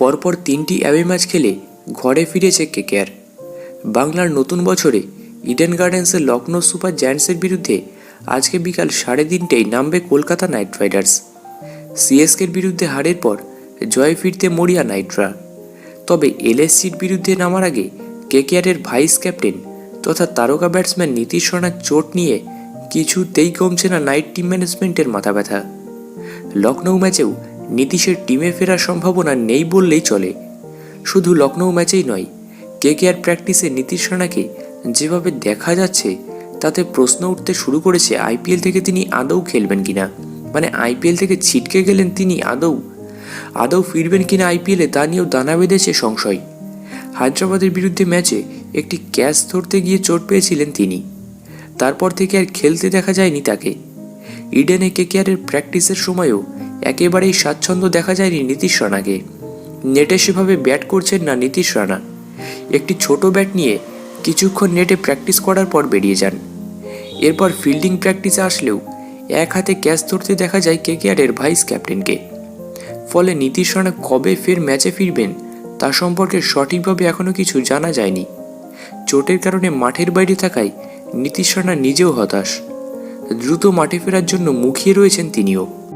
পরপর তিনটি away match খেলে ঘরে ফিরেছে কেকেআর। বাংলার নতুন বছরে ইডেন গার্ডেন্সের লখনৌ সুপার জায়ান্টসের বিরুদ্ধে আজকে বিকাল সাড়ে তিনটেই নামবে কলকাতা নাইট রাইডার্স। সিএসকের বিরুদ্ধে হারের পর জয় ফিরতে মরিয়া নাইটরা। তবে এলএসসির বিরুদ্ধে নামার আগে কেকেআরের ভাইস ক্যাপ্টেন তথা তারকা ব্যাটসম্যান নীতিশ রানার চোট নিয়ে কিছুতেই কমছে না নাইট টিম ম্যানেজমেন্টের মাথা ব্যথা। লখনৌ ম্যাচেও নীতিশের টিমে ফেরার সম্ভাবনা নেই বললেই চলে। শুধু লখনৌ ম্যাচেই নয়, কেকেআর প্র্যাকটিসে নীতিশ রানাকে যেভাবে দেখা যাচ্ছে, তাতে প্রশ্ন উঠতে শুরু করেছে আইপিএল থেকে তিনি আদৌ খেলবেন কিনা। মানে আইপিএল থেকে ছিটকে গেলেন তিনি আদৌ। আদৌ ফিরবেন কিনা আইপিএলে তা নিয়েও দানা বেঁধেছে সংশয়। হায়দ্রাবাদের বিরুদ্ধে ম্যাচে একটি ক্যাচ ধরতে গিয়ে চোট পেয়েছিলেন তিনি। তারপর থেকে আর খেলতে দেখা যায়নি তাকে। ইডেনে কেকেআরের প্র্যাকটিসের সময়ও একেবারেই স্বাচ্ছন্দ্য দেখা যায়নি নীতিশ রানাকে। নেটে সেভাবে ব্যাট করছেন না নীতিশ রানা। একটি ছোট ব্যাট নিয়ে কিছুক্ষণ নেটে প্র্যাকটিস করার পর বেরিয়ে যান। এরপর ফিল্ডিং প্র্যাকটিসে আসলেও এক হাতে ক্যাচ ধরতে দেখা যায় কেকেআরের ভাইস ক্যাপ্টেনকে ফলে নীতিশ রানা কবে ফের ম্যাচে ফিরবেন তা সম্পর্কে সঠিকভাবে এখনও কিছু জানা যায়নি। চোটের কারণে মাঠের বাইরে থাকায় নীতিশ রানা নিজেও হতাশ। দ্রুত মাঠে ফেরার জন্য মুখিয়ে রয়েছেন তিনিও।